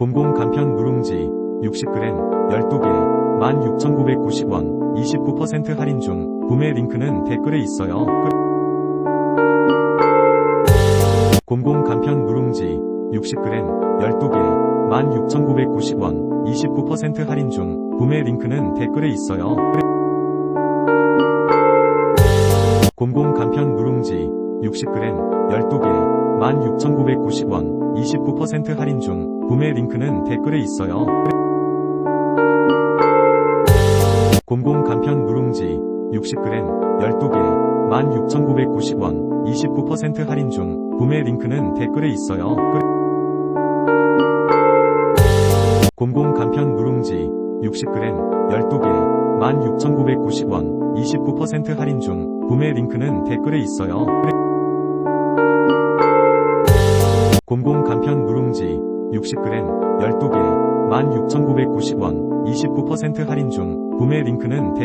곰곰 간편 누룽지 60g 12개 16,990원 29% 할인 중 구매 링크는 댓글에 있어요. 곰곰 간편 누룽지 60g 12개 16,990원 29% 할인 중 구매 링크는 댓글에 있어요. 곰곰 간편 누룽지 60g 12개 16,990원 29% 할인 중 구매 링크는 댓글에 있어요. 곰곰 간편 누룽지 60g 12개 16,990원 29% 할인 중 구매 링크는 댓글에 있어요. 곰곰 간편 누룽지 60g 12개 16,990원 29% 할인 중 구매 링크는 댓글에 있어요. 60g 12개 16,990원 29% 할인 중 구매 링크는 댓